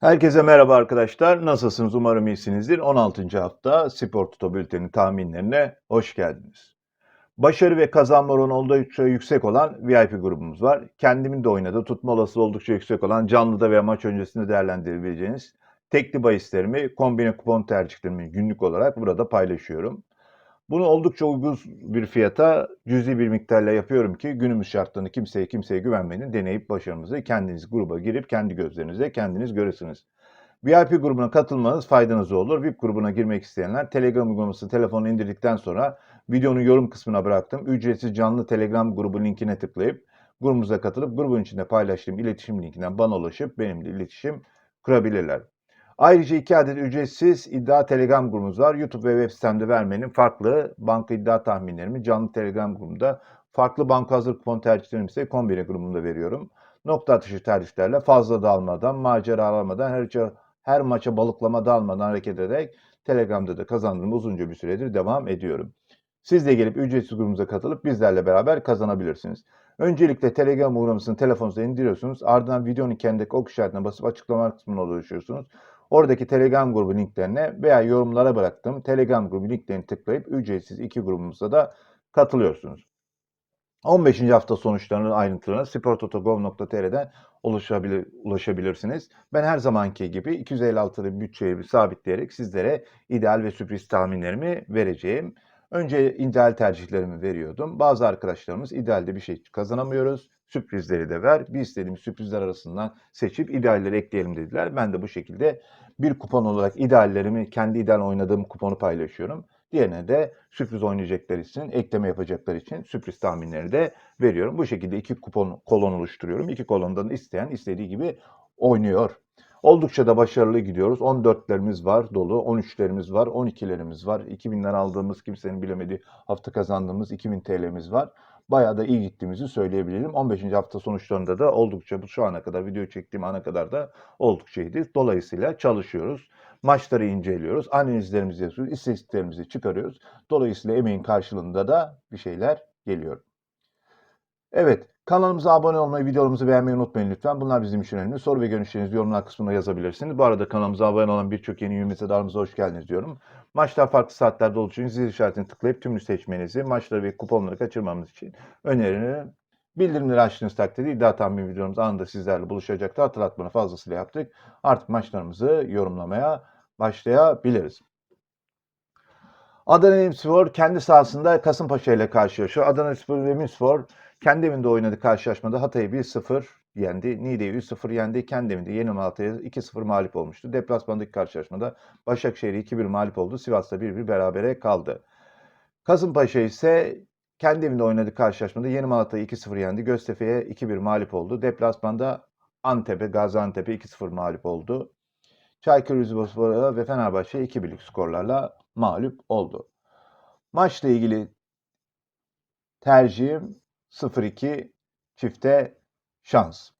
Herkese merhaba arkadaşlar. Nasılsınız? Umarım iyisinizdir. 16. hafta Spor Toto Bülteni tahminlerine hoş geldiniz. Başarı ve kazanma oranı oldukça yüksek olan VIP grubumuz var. Kendimin de oynadığı, tutma olasılığı oldukça yüksek olan canlıda veya maç öncesinde değerlendirebileceğiniz tekli bahislerimi, kombine kupon tercihlerimi günlük olarak burada paylaşıyorum. Bunu oldukça uygun bir fiyata cüzi bir miktarla yapıyorum ki günümüz şartlarında kimseye kimseye güvenmeyin. Deneyip başarımızı kendiniz gruba girip kendi gözlerinizle kendiniz görürsünüz. VIP grubuna katılmanız faydanız olur. VIP grubuna girmek isteyenler Telegram uygulaması telefonu indirdikten sonra videonun yorum kısmına bıraktım. Ücretsiz canlı Telegram grubu linkine tıklayıp grubumuza katılıp grubun içinde paylaştığım iletişim linkinden bana ulaşıp benimle iletişim kurabilirler. Ayrıca iki adet ücretsiz iddia Telegram grubumuz var. YouTube ve web sitemde vermenin farklı banka iddia tahminlerimi canlı Telegram grubumda, farklı banka hazır kupon tercihlerimi ise kombine grubumda veriyorum. Nokta atışı tercihlerle fazla dalmadan, macera almadan, her, her maça balıklama dalmadan hareket ederek Telegram'da da kazandığım uzunca bir süredir devam ediyorum. Siz de gelip ücretsiz grubumuza katılıp bizlerle beraber kazanabilirsiniz. Öncelikle Telegram uygulamasını telefonunuza indiriyorsunuz. Ardından videonun kendindeki ok işaretine basıp açıklama kısmına ulaşıyorsunuz. Oradaki Telegram grubu linklerine veya yorumlara bıraktığım Telegram grubu linklerini tıklayıp ücretsiz iki grubumuza da katılıyorsunuz. 15. hafta sonuçlarının ayrıntılarına sportoto.gov.tr'den ulaşabilir, ulaşabilirsiniz. Ben her zamanki gibi 256'lı bütçeyi sabitleyerek sizlere ideal ve sürpriz tahminlerimi vereceğim. Önce ideal tercihlerimi veriyordum. Bazı arkadaşlarımız idealde bir şey kazanamıyoruz. Sürprizleri de ver. Bir istediğim sürprizler arasından seçip idealleri ekleyelim dediler. Ben de bu şekilde bir kupon olarak ideallerimi, kendi ideal oynadığım kuponu paylaşıyorum. Diğerine de sürpriz oynayacaklar için, ekleme yapacaklar için sürpriz tahminleri de veriyorum. Bu şekilde iki kupon kolon oluşturuyorum. İki kolondan isteyen istediği gibi oynuyor. Oldukça da başarılı gidiyoruz. 14'lerimiz var dolu, 13'lerimiz var, 12'lerimiz var. 2000'den aldığımız kimsenin bilemediği hafta kazandığımız 2000 TL'miz var. Bayağı da iyi gittiğimizi söyleyebilirim. 15. hafta sonuçlarında da oldukça bu şu ana kadar video çektiğim ana kadar da oldukça iyiydi. Dolayısıyla çalışıyoruz. Maçları inceliyoruz. Analizlerimizi yapıyoruz. istatistiklerimizi çıkarıyoruz. Dolayısıyla emeğin karşılığında da bir şeyler geliyor. Evet, kanalımıza abone olmayı, videolarımızı beğenmeyi unutmayın lütfen. Bunlar bizim için önemli. Soru ve görüşlerinizi yorumlar kısmına yazabilirsiniz. Bu arada kanalımıza abone olan birçok yeni üyemizdarımıza hoş geldiniz diyorum. Maçlar farklı saatlerde olduğu için zil işaretini tıklayıp tümünü seçmenizi, maçları ve kuponları kaçırmamız için öneririm. Bildirimleri açtığınız takdirde iddia tahmin videolarımız anında sizlerle buluşacaktır. Hatırlatmanı fazlasıyla yaptık. Artık maçlarımızı yorumlamaya başlayabiliriz. Adana Demirspor kendi sahasında Kasımpaşa ile karşılaşıyor. Adana Demirspor ve Demirspor kendi evinde oynadı karşılaşmada Hatay'ı 1-0 yendi. Niğde'yi 3-0 yendi. Kendi evinde Yeni Malatya'ya 2-0 mağlup olmuştu. Deplasmandaki karşılaşmada Başakşehir'i 2-1 mağlup oldu. Sivas'ta 1-1 berabere kaldı. Kasımpaşa ise kendi evinde oynadı karşılaşmada Yeni Malatya'yı 2-0 yendi. Göztepe'ye 2-1 mağlup oldu. Deplasmanda Antep'e, Gaziantep'e 2-0 mağlup oldu. Çaykur Rizespor'a ve Fenerbahçe 2-1'lik skorlarla mağlup oldu. Maçla ilgili tercihim 0-2 çifte şans.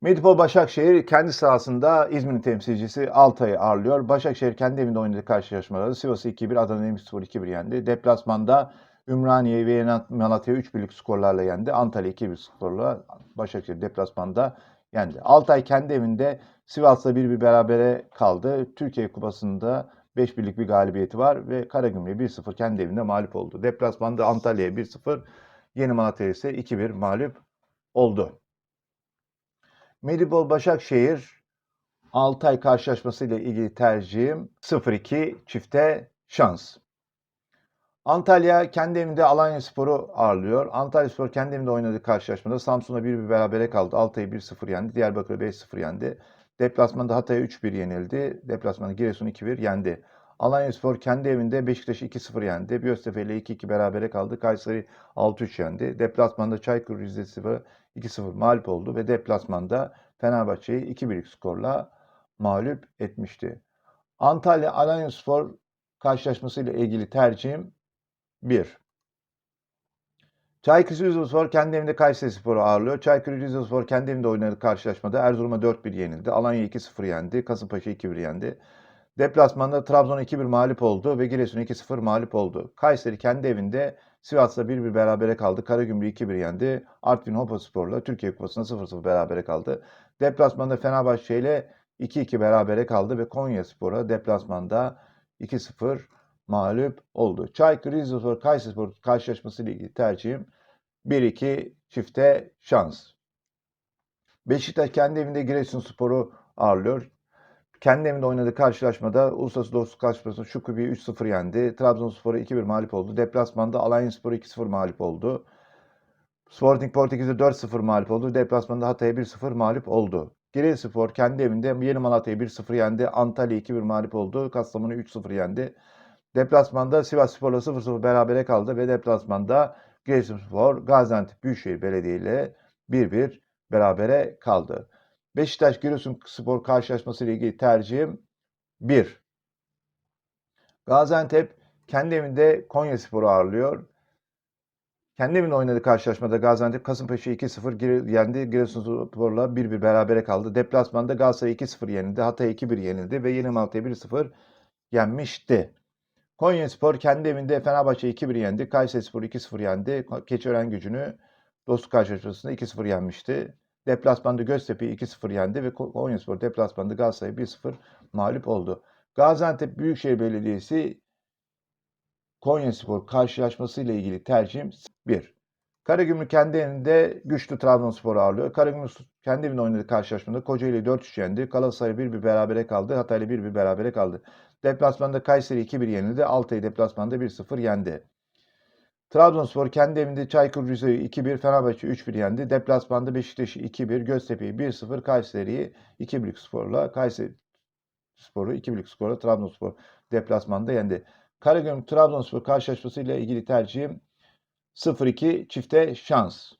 Medipol Başakşehir kendi sahasında İzmir'in temsilcisi Altay'ı ağırlıyor. Başakşehir kendi evinde oynadığı karşılaşmalarda Sivas'ı 2-1, Adana Demirspor 2-1 yendi. Deplasmanda Ümraniye ve Malatya 3-1'lik skorlarla yendi. Antalya 2-1 skorla Başakşehir deplasmanda yendi. Altay kendi evinde Sivas'la 1-1 berabere kaldı. Türkiye Kupası'nda 5-1'lik bir galibiyeti var ve Karagümrük'e 1-0 kendi evinde mağlup oldu. Deplasmanda Antalya'ya 1-0, Yeni Malatya ise 2-1 mağlup oldu. Medipol Başakşehir Altay karşılaşması ile ilgili tercihim 0-2 çifte şans. Antalya kendi evinde Alanya Spor'u ağırlıyor. Antalya Spor kendi evinde oynadığı karşılaşmada Samsun'a 1-1 berabere kaldı. Altay'ı 1-0 yendi. Diyarbakır'ı 5-0 yendi. Deplasmanda Hatay'a 3-1 yenildi. Deplasmanda Giresun 2-1 yendi. Alanya Spor kendi evinde Beşiktaş'ı 2-0 yendi. Göztepe ile 2-2 berabere kaldı. Kayseri 6-3 yendi. Deplasmanda Çaykur Rizespor 2-0 mağlup oldu ve deplasmanda Fenerbahçe'yi 2-1'lik skorla mağlup etmişti. Antalya Alanya Spor karşılaşmasıyla ilgili tercihim 1. Çaykur Rizespor kendi evinde Kayseri Spor'u ağırlıyor. Çaykur Rizespor kendi evinde oynadığı karşılaşmada Erzurum'a 4-1 yenildi. Alanya 2-0 yendi. Kasımpaşa 2-1 yendi. Deplasmanda Trabzon'a 2-1 mağlup oldu ve Giresun'a 2-0 mağlup oldu. Kayseri kendi evinde Sivas'la 1-1 berabere kaldı. Karagümrük'ü 2-1 yendi. Artvin Hopaspor'la Türkiye Kupası'nda 0-0 berabere kaldı. Deplasmanda Fenerbahçe ile 2-2 berabere kaldı ve Konyaspor'a deplasmanda 2-0 mağlup oldu. Çaykur Rizespor Kayserispor karşılaşması ile ilgili tercihim 1-2 çifte şans. Beşiktaş kendi evinde Giresunspor'u ağırlıyor. Kendi evinde oynadığı karşılaşmada Uluslararası Dostluk karşılaşmasında Şukubi'yi 3-0 yendi. Trabzonspor'u 2-1 mağlup oldu. Deplasmanda Alanyaspor'u 2-0 mağlup oldu. Sporting Portekiz'e 4-0 mağlup oldu. Deplasmanda Hatay'a 1-0 mağlup oldu. Giresunspor kendi evinde Yeni Malatya'yı 1-0 yendi. Antalya 2-1 mağlup oldu. Kastamonu 3-0 yendi. Deplasmanda Sivasspor'la 0-0 berabere kaldı ve deplasmanda Giresunspor Gaziantep Büyükşehir Belediye ile 1-1 berabere kaldı. Beşiktaş Giresunspor karşılaşması ile ilgili tercihim 1. Gaziantep kendi evinde Konyaspor'u ağırlıyor. Kendi evinde oynadığı karşılaşmada Gaziantep Kasımpaşa'yı 2-0 gir- yendi. Giresunspor'la 1-1 berabere kaldı. Deplasmanda Galatasaray 2-0 yenildi. Hatay 2-1 yenildi ve Yeni Malatya 1-0 yenmişti. Konyaspor kendi evinde Fenerbahçe 2-1 yendi. Kayserispor 2-0 yendi. Keçiören gücünü dostluk karşılaşmasında 2-0 yenmişti. Deplasmanda Göztepe'yi 2-0 yendi ve Ko- Konyaspor deplasmanda Galatasaray'ı 1-0 mağlup oldu. Gaziantep Büyükşehir Belediyesi Konyaspor karşılaşması ile ilgili tercihim 1. Karagümrük kendi evinde güçlü Trabzonspor'u ağırlıyor. Karagümrük kendi evinde oynadığı karşılaşmada Kocaeli 4-3 yendi. Galatasaray 1-1 berabere kaldı. Hatay'la 1-1 berabere kaldı. Deplasmanda Kayseri 2-1 yenildi. Altay'ı deplasmanda 1-0 yendi. Trabzonspor kendi evinde Çaykur Rize'yi 2-1, Fenerbahçe 3-1 yendi. Deplasmanda Beşiktaş'ı 2-1, Göztepe'yi 1-0, Kayseri'yi 2-1'lik skorla Kayseri Sporu 2-1'lik skorla Trabzonspor deplasmanda yendi. Karagümrük Trabzonspor karşılaşması ile ilgili tercihim 0-2 çifte şans.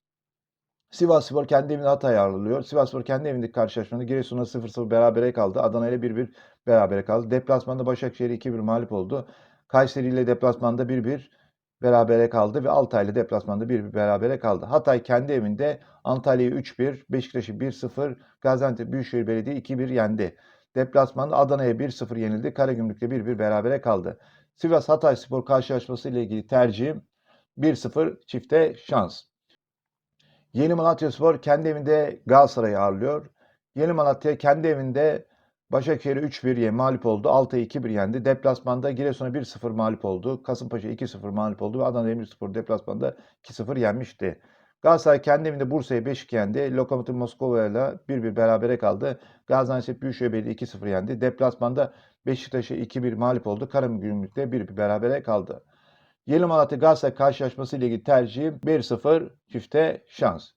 Sivasspor kendi evinde Hatay'ı ağırlıyor. Sivasspor kendi evindeki karşılaşmada Giresun'a 0-0 berabere kaldı. Adana ile 1-1 berabere kaldı. Deplasmanda Başakşehir'e 2-1 mağlup oldu. Kayseri ile deplasmanda 1-1 berabere kaldı ve Altay ile deplasmanda 1-1 berabere kaldı. Hatay kendi evinde Antalya'yı 3-1, Beşiktaş'ı 1-0, Gaziantep Büyükşehir Belediye 2-1 yendi. Deplasmanda Adana'ya 1-0 yenildi. Karagümrük'le 1-1 berabere kaldı. Sivas Hatay Spor karşılaşması ile ilgili tercihim 1-0 çifte şans. Yeni Malatyaspor kendi evinde Galatasaray'ı ağırlıyor. Yeni Malatya kendi evinde Başakşehir'e 3-1 ye mağlup oldu. Altay'ı 2-1 yendi. Deplasmanda Giresun'a 1-0 mağlup oldu. Kasımpaşa 2-0 mağlup oldu ve Adana Demirspor deplasmanda 2-0 yenmişti. Galatasaray kendi evinde Bursa'yı 5-2 yendi. Lokomotiv Moskova ile 1-1 berabere kaldı. Gaziantep Büyükşehir Belediye 2-0 yendi. Deplasmanda Beşiktaş'a 2-1 mağlup oldu. Karagümrük'le 1-1 berabere kaldı. Yeni Malatya Galatasaray karşılaşması ile ilgili tercihim 1-0 çifte şans.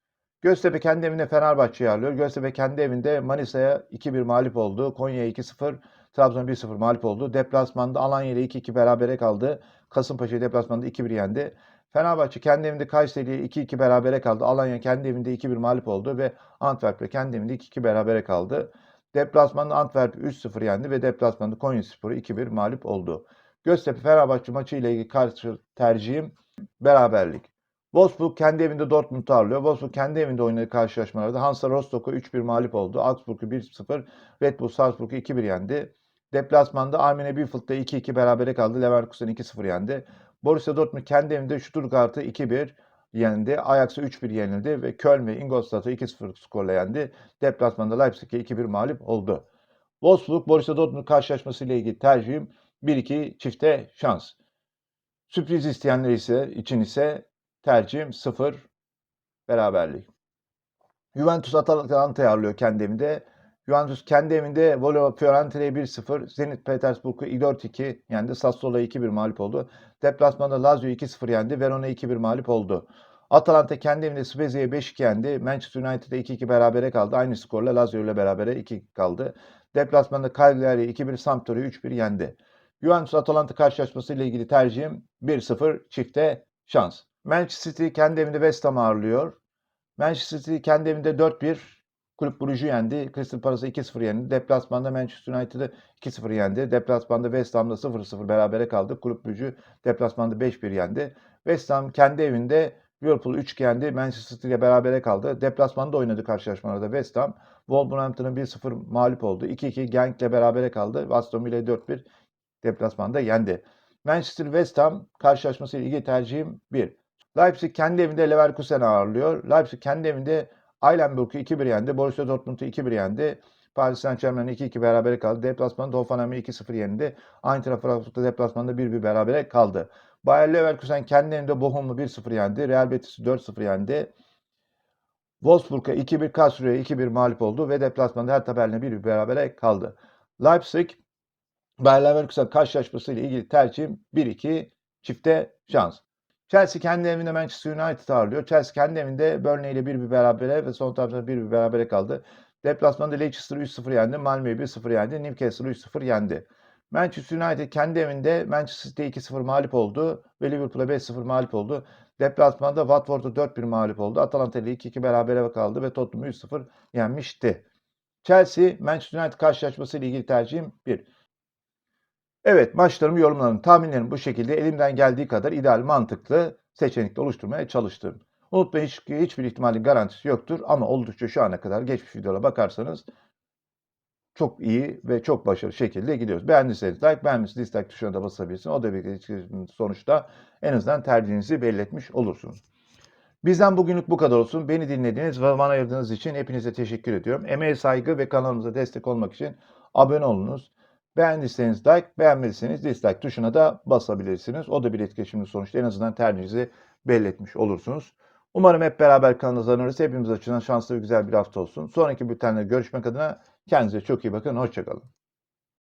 Göztepe kendi evinde Fenerbahçe'yi ağırlıyor. Göztepe kendi evinde Manisa'ya 2-1 mağlup oldu. Konya'ya 2-0, Trabzon'a 1-0 mağlup oldu. Deplasmanda Alanya ile 2-2 berabere kaldı. Kasımpaşa'yı deplasmanda 2-1 yendi. Fenerbahçe kendi evinde Kayseri ile 2-2 berabere kaldı. Alanya kendi evinde 2-1 mağlup oldu ve Antwerp'le kendi evinde 2-2 berabere kaldı. Deplasmanda Antwerp 3-0 yendi ve deplasmanda Konyaspor'u 2-1 mağlup oldu. Göztepe Fenerbahçe maçı ile ilgili karşı tercihim beraberlik. Wolfsburg kendi evinde Dortmund'u ağırlıyor. Wolfsburg kendi evinde oynadığı karşılaşmalarda Hansa Rostock'u 3-1 mağlup oldu. Augsburg'u 1-0, Red Bull Salzburg'u 2-1 yendi. Deplasmanda Arminia Bielefeld'da 2-2 berabere kaldı. Leverkusen 2-0 yendi. Borussia Dortmund kendi evinde Stuttgart'ı 2-1 yendi. Ajax'a 3-1 yenildi ve Köln ve Ingolstadt'ı 2-0 skorla yendi. Deplasmanda Leipzig'e 2-1 mağlup oldu. Wolfsburg Borussia Dortmund karşılaşması ile ilgili tercihim 1-2 çifte şans. Sürpriz isteyenler ise için ise tercihim 0 beraberlik. Juventus Atalanta'yı ağırlıyor kendi evinde. Juventus kendi evinde Volo Fiorentina'ya 1-0, Zenit Petersburg'u 4-2 yendi. Sassuolo'ya 2-1 mağlup oldu. Deplasmanda Lazio'yu 2-0 yendi. Verona'ya 2-1 mağlup oldu. Atalanta kendi evinde Spezia'ya 5-2 yendi. Manchester United'e 2-2 berabere kaldı. Aynı skorla Lazio ile berabere 2 kaldı. Deplasmanda Cagliari 2-1, Sampdoria'yı 3-1 yendi. Juventus Atalanta karşılaşması ile ilgili tercihim 1-0 çifte şans. Manchester City kendi evinde West Ham ağırlıyor. Manchester City kendi evinde 4-1 Kulüp Brugge'u yendi. Crystal Palace'ı 2-0 yendi. Deplasmanda Manchester United'ı 2-0 yendi. Deplasmanda West Ham'da 0-0 berabere kaldı. Kulüp Brugge deplasmanda 5-1 yendi. West Ham kendi evinde Liverpool'u 3 yendi. Manchester City ile berabere kaldı. Deplasmanda oynadı karşılaşmalarda West Ham. Wolverhampton'a 1-0 mağlup oldu. 2-2 Genk ile berabere kaldı. Aston Villa 4-1 deplasmanda yendi. Manchester West Ham karşılaşması ilgili tercihim 1. Leipzig kendi evinde Leverkusen'i ağırlıyor. Leipzig kendi evinde Eilenburg'u 2-1 yendi. Borussia Dortmund'u 2-1 yendi. Paris Saint Germain 2-2 berabere kaldı. Deplasmanda Hoffenheim'i 2-0 yendi. Eintracht Frankfurt'ta deplasmanda 1-1 berabere kaldı. Bayer Leverkusen kendi evinde Bochum'u 1-0 yendi. Real Betis'i 4-0 yendi. Wolfsburg'a 2-1, Karlsruhe'ye 2-1 mağlup oldu ve deplasmanda her tabeline 1-1 berabere kaldı. Leipzig, Bayer Leverkusen karşılaşmasıyla ilgili tercihim 1-2 çifte şans. Chelsea kendi evinde Manchester United ağırlıyor. Chelsea kendi evinde Burnley ile 1-1 berabere ve son tarafta 1-1 berabere kaldı. Deplasmanda Leicester'ı 3-0 yendi. Malmö'yü 1-0 yendi. Newcastle'ı 3-0 yendi. Manchester United kendi evinde Manchester City'ye 2-0 mağlup oldu ve Liverpool'a 5-0 mağlup oldu. Deplasmanda Watford'a 4-1 mağlup oldu. Atalanta ile 2-2 berabere kaldı ve Tottenham'ı 3-0 yenmişti. Chelsea, Manchester United karşılaşması ile ilgili tercihim 1. Evet maçlarımı yorumlarım, tahminlerim bu şekilde elimden geldiği kadar ideal mantıklı seçenekte oluşturmaya çalıştım. Unutmayın hiç, hiçbir ihtimalin garantisi yoktur ama oldukça şu ana kadar geçmiş videolara bakarsanız çok iyi ve çok başarılı şekilde gidiyoruz. Beğendiyseniz like, beğenmişseniz dislike tuşuna da basabilirsiniz. O da bir sonuçta en azından tercihinizi belli etmiş olursunuz. Bizden bugünlük bu kadar olsun. Beni dinlediğiniz ve bana ayırdığınız için hepinize teşekkür ediyorum. Emeğe saygı ve kanalımıza destek olmak için abone olunuz. Beğendiyseniz like, beğenmediyseniz dislike tuşuna da basabilirsiniz. O da bir etkileşimli sonuçta en azından tercihinizi belli etmiş olursunuz. Umarım hep beraber kazanırız. Hepimiz açısından şanslı ve güzel bir hafta olsun. Sonraki bültenle görüşmek adına kendinize çok iyi bakın. Hoşçakalın.